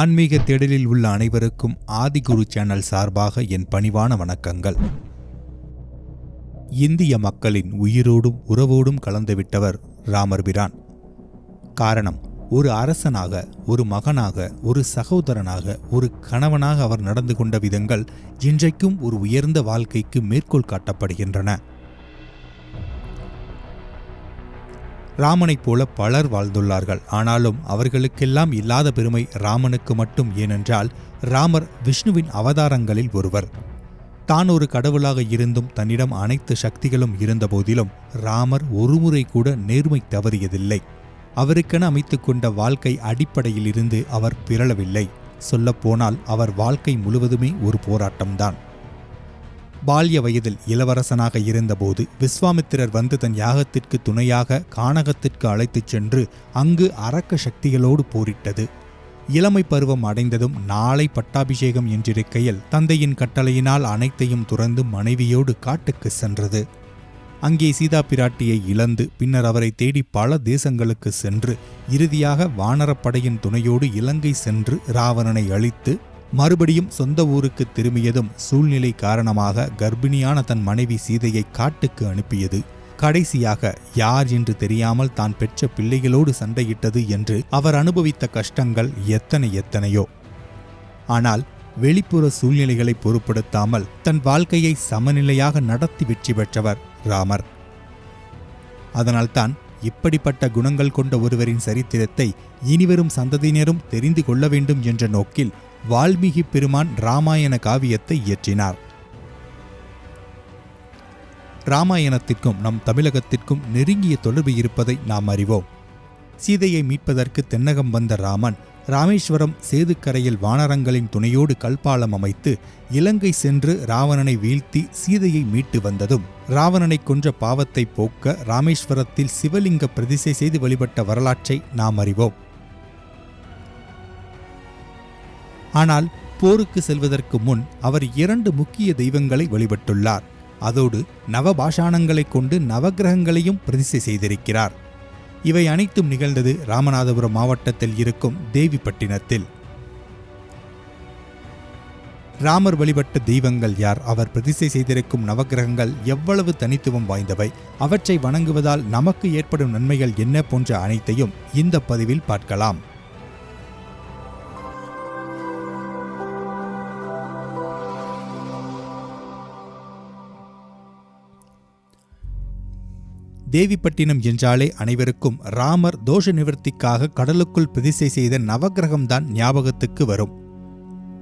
ஆன்மீக தேடலில் உள்ள அனைவருக்கும் ஆதிகுரு சேனல் சார்பாக என் பணிவான வணக்கங்கள். இந்திய மக்களின் உயிரோடும் உறவோடும் கலந்துவிட்டவர் ராமர் பிரான். காரணம் ஒரு அரசனாக ஒரு மகனாக ஒரு சகோதரனாக ஒரு கணவனாக அவர் நடந்து கொண்ட விதங்கள் இன்றைக்கும் ஒரு உயர்ந்த வாழ்க்கைக்கு மேற்கோள் காட்டப்படுகின்றன. ராமனைப் போல பலர் வாழ்ந்துள்ளார்கள். ஆனாலும் அவர்களுக்கெல்லாம் இல்லாத பெருமை ராமனுக்கு மட்டும் ஏனென்றால் ராமர் விஷ்ணுவின் அவதாரங்களில் ஒருவர். தான் ஒரு கடவுளாக இருந்தும் தன்னிடம் அனைத்து சக்திகளும் இருந்தபோதிலும் ராமர் ஒருமுறை கூட நேர்மை தவறியதில்லை. அவருக்கென அமைத்துக்கொண்ட வாழ்க்கை அடிப்படையிலிருந்து அவர் பிறளவில்லை. சொல்லப்போனால் அவர் வாழ்க்கை முழுவதுமே ஒரு போராட்டம்தான். பால்ய வயதில் இளவரசனாக இருந்தபோது விஸ்வாமித்திரர் வந்து தன் யாகத்திற்கு துணையாக கானகத்திற்கு அழைத்துச் சென்று அங்கு அரக்க சக்திகளோடு போரிட்டது. இளமை பருவம் அடைந்ததும் நாளை பட்டாபிஷேகம் என்றிருக்கையில் தந்தையின் கட்டளையினால் அனைத்தையும் துறந்து மனைவியோடு காட்டுக்கு சென்றது. அங்கே சீதா பிராட்டியை இழந்து பின்னர் அவரை தேடி பல தேசங்களுக்கு சென்று இறுதியாக வானரப்படையின் துணையோடு இலங்கை சென்று ராவணனை அழித்து மறுபடியும் சொந்த ஊருக்கு திரும்பியதும் சூழ்நிலை காரணமாக கர்ப்பிணியான தன் மனைவி சீதையை காட்டுக்கு அனுப்பியது. கடைசியாக யார் என்று தெரியாமல் தான் பெற்ற பிள்ளைகளோடு சண்டையிட்டது என்று அவர் அனுபவித்த கஷ்டங்கள் எத்தனை எத்தனையோ. ஆனால் வெளிப்புற சூழ்நிலைகளை பொருட்படுத்தாமல் தன் வாழ்க்கையை சமநிலையாக நடத்தி வெற்றி பெற்றவர் ராமர். அதனால்தான் இப்படிப்பட்ட குணங்கள் கொண்ட ஒருவரின் சரித்திரத்தை இனிவரும் சந்ததியினரும் தெரிந்து கொள்ள வேண்டும் என்ற நோக்கில் வால்மீகி பெருமான் ராமாயண காவியத்தை இயற்றினார். ராமாயணத்திற்கும் நம் தமிழகத்திற்கும் நெருங்கிய தொடர்பு இருப்பதை நாம் அறிவோம். சீதையை மீட்பதற்கு தென்னகம் வந்த ராமன் ராமேஸ்வரம் சேதுக்கரையில் வானரங்களின் துணையோடு கல்பாலம் அமைத்து இலங்கை சென்று ராவணனை வீழ்த்தி சீதையை மீட்டு வந்ததும் ராவணனை கொன்ற பாவத்தை போக்க ராமேஸ்வரத்தில் சிவலிங்க பிரதிசை செய்து வழிபட்ட வரலாற்றை நாம் அறிவோம். ஆனால் போருக்கு செல்வதற்கு முன் அவர் இரண்டு முக்கிய தெய்வங்களை வழிபட்டுள்ளார். அதோடு நவபாஷாணங்களைக் கொண்டு நவகிரகங்களையும் பிரதிஷ்டை செய்திருக்கிறார். இவை அனைத்தும் நிகழ்ந்தது ராமநாதபுரம் மாவட்டத்தில் இருக்கும் தேவிப்பட்டினத்தில். ராமர் வழிபட்ட தெய்வங்கள் யார்? அவர் பிரதிஷ்டை செய்திருக்கும் நவகிரகங்கள் எவ்வளவு தனித்துவம் வாய்ந்தவை? அவற்றை வணங்குவதால் நமக்கு ஏற்படும் நன்மைகள் என்ன போன்ற அனைத்தையும் இந்த பதிவில் பார்க்கலாம். தேவிப்பட்டினம் என்றாலே அனைவருக்கும் ராமர் தோஷ நிவர்த்திக்காக கடலுக்குள் பிரதிஷ்டை செய்த நவகிரகம்தான் ஞாபகத்துக்கு வரும்.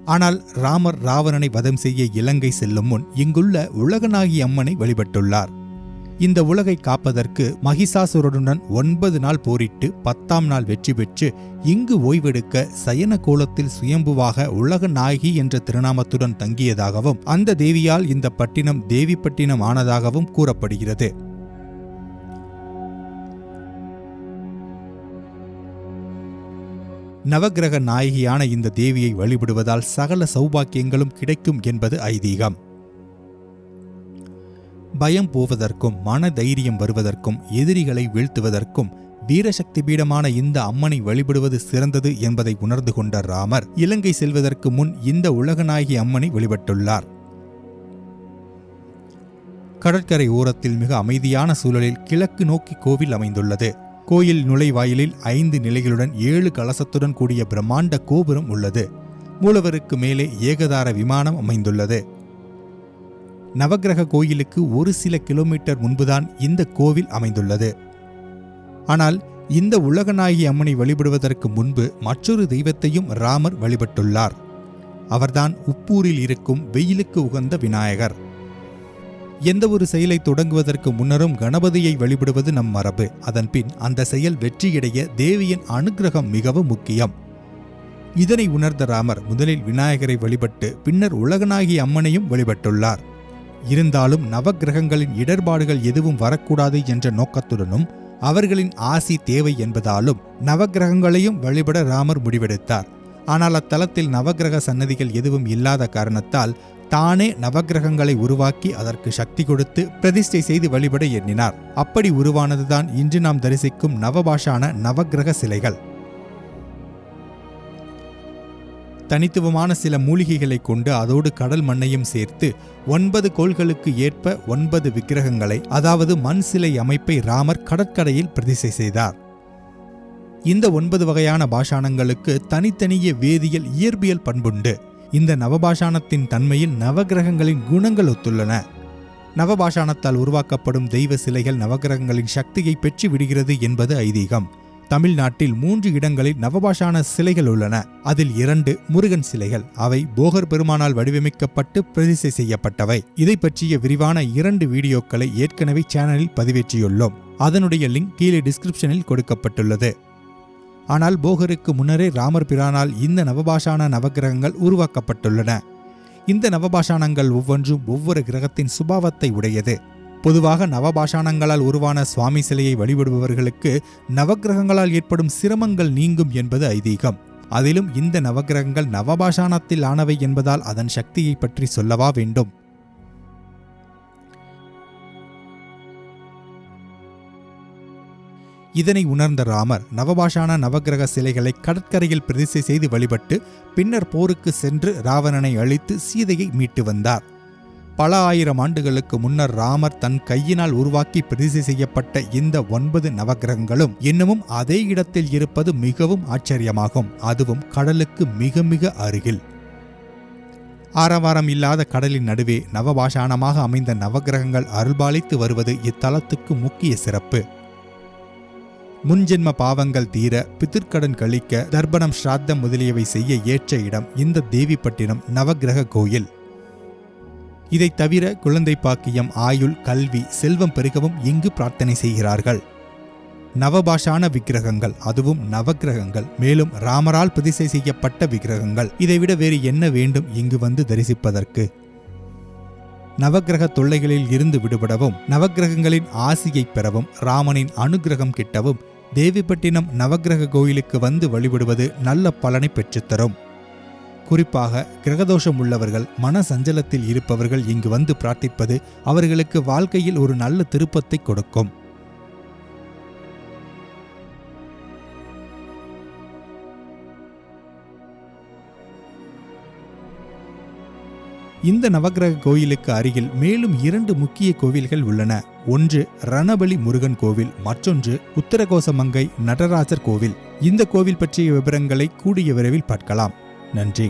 ஆனால் ராமர் ராவணனை வதம் செய்ய இலங்கை செல்லும் முன் இங்குள்ள உலகநாகி அம்மனை வழிபட்டுள்ளார். இந்த உலகை காப்பதற்கு மகிஷாசுரனுடன் ஒன்பது நாள் போரிட்டு பத்தாம் நாள் வெற்றி பெற்று இங்கு ஓய்வெடுக்க சயன கோலத்தில் சுயம்புவாக உலக நாயகி என்ற திருநாமத்துடன் தங்கியதாகவும் அந்த தேவியால் இந்த பட்டினம் தேவிப்பட்டினம் ஆனதாகவும் கூறப்படுகிறது. நவகிரக நாயகியான இந்த தேவியை வழிபடுவதால் சகல சௌபாக்கியங்களும் கிடைக்கும் என்பது ஐதீகம். பயம் போவதற்கும் மன தைரியம் வருவதற்கும் எதிரிகளை வீழ்த்துவதற்கும் வீரசக்தி பீடமான இந்த அம்மனை வழிபடுவது சிறந்தது என்பதை உணர்ந்து கொண்ட ராமர் இலங்கை செல்வதற்கு முன் இந்த உலகநாயகி அம்மனை வழிபட்டுள்ளார். கடற்கரை ஓரத்தில் மிக அமைதியான சூழலில் கிழக்கு நோக்கி கோவில் அமைந்துள்ளது. கோயில் நுழைவாயிலில் ஐந்து நிலைகளுடன் ஏழு கலசத்துடன் கூடிய பிரம்மாண்ட கோபுரம் உள்ளது. மூலவருக்கு மேலே ஏகதார விமானம் அமைந்துள்ளது. நவகிரக கோயிலுக்கு ஒரு சில கிலோமீட்டர் முன்புதான் இந்த கோவில் அமைந்துள்ளது. ஆனால் இந்த உலகநாயகி அம்மனை வழிபடுவதற்கு முன்பு மற்றொரு தெய்வத்தையும் ராமர் வழிபட்டுள்ளார். அவர்தான் உப்பூரில் இருக்கும் வெயிலுக்கு உகந்த விநாயகர். எந்த ஒரு செயலை தொடங்குவதற்கு முன்னரும் கணபதியை வழிபடுவது நம் மரபு. அதன்பின் அந்த செயல் வெற்றியடைய தேவியின் அனுகிரகம் மிகவும் முக்கியம். இதனை உணர்ந்த ராமர் முதலில் விநாயகரை வழிபட்டு பின்னர் உலகநாயகி அம்மனையும் வழிபட்டுள்ளார். இருந்தாலும் நவகிரகங்களின் இடர்பாடுகள் எதுவும் வரக்கூடாது என்ற நோக்கத்துடனும் அவர்களின் ஆசி தேவை என்பதாலும் நவகிரகங்களையும் வழிபட ராமர் முடிவெடுத்தார். ஆனால் அத்தலத்தில் நவகிரக சன்னதிகள் எதுவும் இல்லாத காரணத்தால் தானே நவகிரகங்களை உருவாக்கி அதற்கு சக்தி கொடுத்து பிரதிஷ்டை செய்து வழிபட எண்ணினார். அப்படி உருவானதுதான் இன்று நாம் தரிசிக்கும் நவபாஷான நவகிரக சிலைகள். தனித்துவமான சில மூலிகைகளை கொண்டு அதோடு கடல் மண்ணையும் சேர்த்து ஒன்பது கோள்களுக்கு ஏற்ப ஒன்பது விக்கிரகங்களை அதாவது மண் சிலை அமைப்பை ராமர் கடற்கரையில் பிரதிஷ்டை செய்தார். இந்த ஒன்பது வகையான பாஷாணங்களுக்கு தனித்தனியே வேதியியல் இயற்பியல் பண்புண்டு. இந்த நவபாஷாணத்தின் தன்மையில் நவகிரகங்களின் குணங்கள் ஒத்துள்ளன. நவபாஷாணத்தால் உருவாக்கப்படும் தெய்வ சிலைகள் நவகிரகங்களின் சக்தியை பெற்று விடுகிறது என்பது ஐதீகம். தமிழ்நாட்டில் மூன்று இடங்களில் நவபாஷான சிலைகள் உள்ளன. அதில் இரண்டு முருகன் சிலைகள். அவை போகர் பெருமானால் வடிவமைக்கப்பட்டு பிரதிசை செய்யப்பட்டவை. இதை பற்றிய விரிவான இரண்டு வீடியோக்களை ஏற்கனவே சேனலில் பதிவேற்றியுள்ளோம். அதனுடைய லிங்க் கீழே டிஸ்கிரிப்ஷனில் கொடுக்கப்பட்டுள்ளது. ஆனால் போகருக்கு முன்னரே ராமர் பிரானால் இந்த நவபாஷான நவகிரகங்கள் உருவாக்கப்பட்டுள்ளன. இந்த நவபாஷானங்கள் ஒவ்வொன்றும் ஒவ்வொரு கிரகத்தின் சுபாவத்தை உடையது. பொதுவாக நவபாஷாணங்களால் உருவான சுவாமி சிலையை வழிபடுபவர்களுக்கு நவக்கிரகங்களால் ஏற்படும் சிரமங்கள் நீங்கும் என்பது ஐதீகம். அதிலும் இந்த நவக்கிரகங்கள் நவபாஷாணத்தில் ஆனவை என்பதால் அதன் சக்தியை பற்றி சொல்லவா வேண்டும்? இதனை உணர்ந்த ராமர் நவபாஷான நவக்கிரக சிலைகளை கடற்கரையில் பிரதிஷ்டை செய்து வழிபட்டு பின்னர் போருக்கு சென்று ராவணனை அழித்து சீதையை மீட்டு வந்தார். பல ஆயிரம் ஆண்டுகளுக்கு முன்னர் ராமர் தன் கையினால் உருவாக்கி பிரதிஷ்டை செய்யப்பட்ட இந்த ஒன்பது நவக்கிரகங்களும் இன்னமும் அதே இடத்தில் இருப்பது மிகவும் ஆச்சரியமாகும். அதுவும் கடலுக்கு மிக மிக அருகில். ஆரவாரம் இல்லாத கடலின் நடுவே நவபாஷாணமாக அமைந்த நவக்கிரகங்கள் அருள்பாலித்து வருவது இத்தலத்துக்கு முக்கிய சிறப்பு. முன்ஜென்ம பாவங்கள் தீர பித்திருக்கடன் கழிக்க தர்ப்பணம் ஸ்ராத்தம் முதலியவை செய்ய ஏற்ற இடம் இந்த தேவிப்பட்டினம் நவக்கிரக கோயில். இதைத் தவிர குழந்தை பாக்கியம் ஆயுள் கல்வி செல்வம் பெருகவும் இங்கு பிரார்த்தனை செய்கிறார்கள். நவபாஷான விக்கிரகங்கள் அதுவும் நவக்கிரகங்கள் மேலும் ராமரால் பிரதிசை செய்யப்பட்ட விக்கிரகங்கள். இதைவிட வேறு என்ன வேண்டும் இங்கு வந்து தரிசிப்பதற்கு? நவக்கிரக தொல்லைகளில் இருந்து விடுபடவும் நவக்கிரகங்களின் ஆசியை பெறவும் ராமனின் அனுக்கிரகம் கிட்டவும் தேவிப்பட்டினம் நவக்கிரக கோயிலுக்கு வந்து வழிபடுவது நல்ல பலனை பெற்றுத்தரும். குறிப்பாக கிரகதோஷம் உள்ளவர்கள் மன சஞ்சலத்தில் இருப்பவர்கள் இங்கு வந்து பிரார்த்திப்பது அவர்களுக்கு வாழ்க்கையில் ஒரு நல்ல திருப்பத்தை கொடுக்கும். இந்த நவக்கிரக கோயிலுக்கு அருகில் மேலும் இரண்டு முக்கிய கோவில்கள் உள்ளன. ஒன்று ரணபலி முருகன் கோவில் மற்றொன்று உத்தரகோசமங்கை நடராஜர் கோவில். இந்த கோவில் பற்றிய விவரங்களை கூடிய விரைவில் பார்க்கலாம். நன்றி.